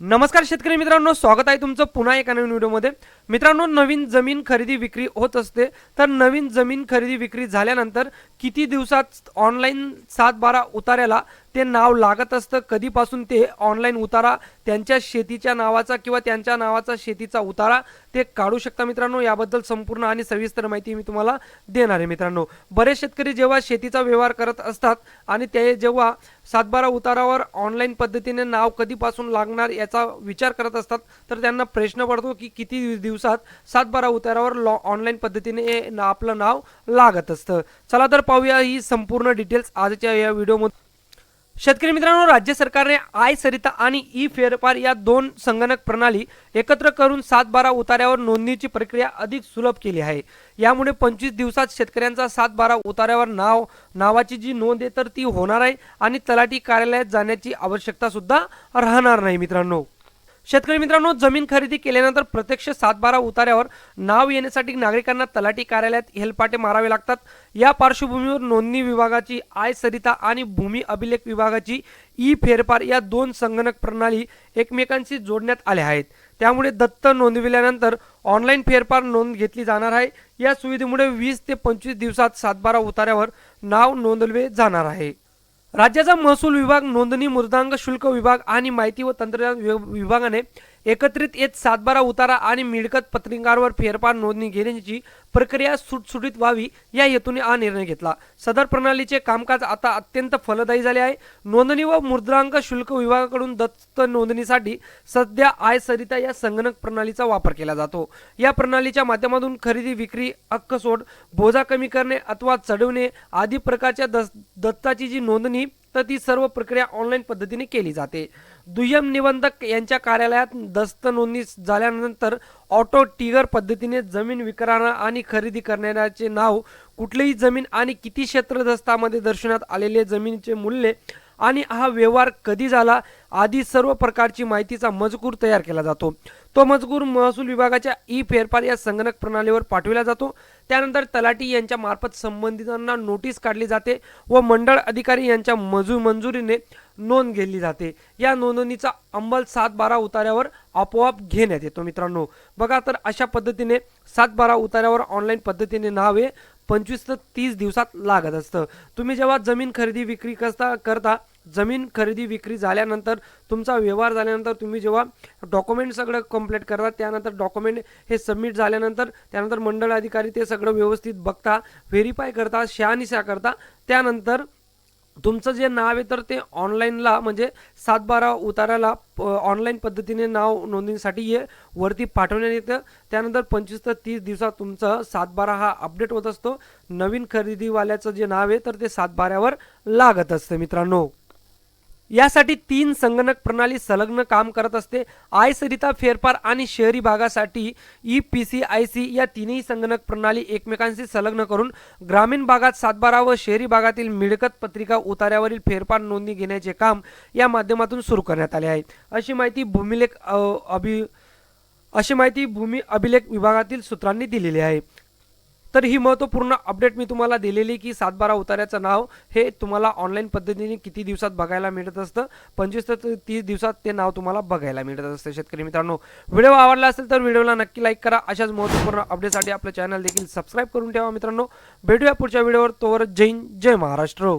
नमस्कार शेतकरी मित्रांनो स्वागत आहे तुमचं पुन्हा एका नवीन व्हिडिओमध्ये. मित्रांनो नवीन जमीन खरेदी विक्री होत असते. तर नवीन जमीन खरेदी विक्री झाल्यानंतर किती दिवसात ऑनलाईन सात बारा उतार्याला ते नाव लागत असतं? कधीपासून ते ऑनलाईन उतारा? त्यांच्या शेतीच्या नावाचा किंवा त्यांच्या नावाचा शेतीचा उतारा ते काढू शकता मित्रांनो. याबद्दल संपूर्ण आणि सविस्तर माहिती मी तुम्हाला देणार आहे मित्रांनो. बरेच शेतकरी जेव्हा शेतीचा व्यवहार करत असतात आणि ते जेव्हा सातबारा उतारावर ऑनलाईन पद्धतीने नाव कधीपासून लागणार याचा विचार करत असतात तर त्यांना प्रश्न पडतो की किती दिवसात सातबारा उतारावर लॉ ऑनलाईन पद्धतीने ना- आपलं नाव लागत असतं. चला तर पाहूया ही संपूर्ण डिटेल्स आजच्या या व्हिडिओमध्ये शेतकरी मित्रांनो राज्य सरकारने आय सरिता आणि ई फेरफार या दोन संगणक प्रणाली एकत्र करून सात बारा उतार्यावर नोंदणीची प्रक्रिया अधिक सुलभ केली आहे. यामुळे पंचवीस दिवसात शेतकऱ्यांचा सात बारा उतार्यावर नाव नावाची जी नोंद आहे तर ती होणार आहे आणि तलाठी कार्यालयात जाण्याची आवश्यकता सुद्धा राहणार नाही मित्रांनो. शेतकरी मित्रांनो जमीन खरेदी केल्यानंतर प्रत्यक्ष सातबारा उतार्यावर नाव येण्यासाठी नागरिकांना तलाठी कार्यालयात हेलपाटे मारावे लागतात. या पार्श्वभूमीवर नोंदणी विभागाची आय सरिता आणि भूमी अभिलेख विभागाची ई फेरफार या दोन संगणक प्रणाली एकमेकांशी जोडण्यात आल्या आहेत. त्यामुळे दत्त नोंदविल्यानंतर ऑनलाईन फेरफार नोंद घेतली जाणार आहे. या सुविधेमुळे वीस ते पंचवीस दिवसात सातबारा उतार्यावर नाव नोंदवले जाणार आहे. राज्याचा महसूल विभाग नोंदणी मृदांक शुल्क विभाग आणि माहिती व तंत्रज्ञान विभागाने एकत्रित येत सातबारा उतारा आणि मिळकत पत्रिकांवर फेरफार नोंदणी घेण्याची प्रक्रिया सुटसुटीत व्हावी या हेतूने हा निर्णय घेतला. सदर प्रणालीचे कामकाज आता अत्यंत फलदायी झाले आहे. नोंदणी व मुद्रांक शुल्क विभागाकडून दत्त नोंदणीसाठी सध्या आय सरिता या संगणक प्रणालीचा वापर केला जातो. या प्रणालीच्या माध्यमातून खरेदी विक्री हक्क सोड बोजा कमी करणे अथवा चढवणे आदी प्रकारच्या दत्ताची जी नोंदणी तर ती सर्व प्रक्रिया ऑनलाईन पद्धतीने केली जाते. दुय्यम निबंधक यांच्या कार्यालयात दस्त नोंदणी झाल्यानंतर ऑटो टिगर पद्धतीने जमीन विक्राना आणि खरेदी करणाऱ्याचे नाव कुठलीही जमीन आणि किती क्षेत्र दस्तामध्ये दर्शवण्यात आलेले जमिनीचे मूल्य आणि हा व्यवहार कधी झाला? आदी सर्व प्रकारची माहितीचा मजकूर तयार केला जातो. तो मजकूर महसूल विभागाच्या ई फेरफार या संगणक प्रणालीवर पाठविला जातो. त्यानंतर तलाठी यांच्या मार्फत संबंधितांना नोटीस काढली जाते व मंडळ अधिकारी यांच्या मजू मंजुरीने नोंद घेतली जाते. या नोंदणीचा अंमल सात बारा उतार्यावर आपोआप घेण्यात येतो मित्रांनो. बघा तर अशा पद्धतीने सात बारा उतार्यावर ऑनलाईन पद्धतीने नावे पंचवीस ते तीस दिवसात लागत असतं. तुम्ही जेव्हा जमीन खरेदी विक्री करता करता जमीन खरेदी विक्री झाल्यानंतर तुमचा व्यवहार झाल्यानंतर तुम्ही जेव्हा डॉक्युमेंट सगळं कंप्लीट करता त्यानंतर डॉक्युमेंट हे सबमिट झाल्यानंतर त्यानंतर मंडळ अधिकारी ते सगळं व्यवस्थित बघता व्हेरीफाय करता शहानिशा करता त्यानंतर तुमचं जे नाव आहे तर ते ऑनलाईनला म्हणजे सात बारा उताराला ऑनलाईन पद्धतीने नाव नोंदणीसाठी हे वरती पाठवण्यात येतं. त्यानंतर पंचवीस ते तीस दिवसात तुमचं सात बारा हा अपडेट होत असतो. नवीन खरेदीवाल्याचं जे नाव आहे तर ते सातबाऱ्यावर लागत असतं मित्रांनो. यासाठी तीन संगणक प्रणाली संलग्न काम करत असते. आय सरिता फेरफार आणि शहरी भागासाठी E P C I C या तिन्ही संगणक प्रणाली एकमेकांशी संलग्न करून ग्रामीण भागात सातबारा व शहरी भागातील मिळकत पत्रिका उतार्यावरील फेरफार नोंदणी घेण्याचे काम या माध्यमातून सुरू करण्यात आले आहे. अशी माहिती भूमिलेख अभि अशी माहिती भूमी अभिलेख विभागातील सूत्रांनी दिलेली आहे. तर ही महत्त्वपूर्ण अपडेट मी तुम्हाला दिलेली की सातबारा उतार्याचं नाव हे तुम्हाला ऑनलाईन पद्धतीने किती दिवसात बघायला मिळत असतं? पंचवीस ते तीस दिवसात ते नाव तुम्हाला बघायला मिळत असतं शेतकरी मित्रांनो. व्हिडिओ आवडला असेल तर व्हिडिओला नक्की लाईक करा. अशाच महत्त्वपूर्ण अपडेटसाठी आपलं चॅनल देखील सबस्क्राईब करून ठेवा मित्रांनो. भेटूया पुढच्या व्हिडिओवर तोवर जैन जय महाराष्ट्र.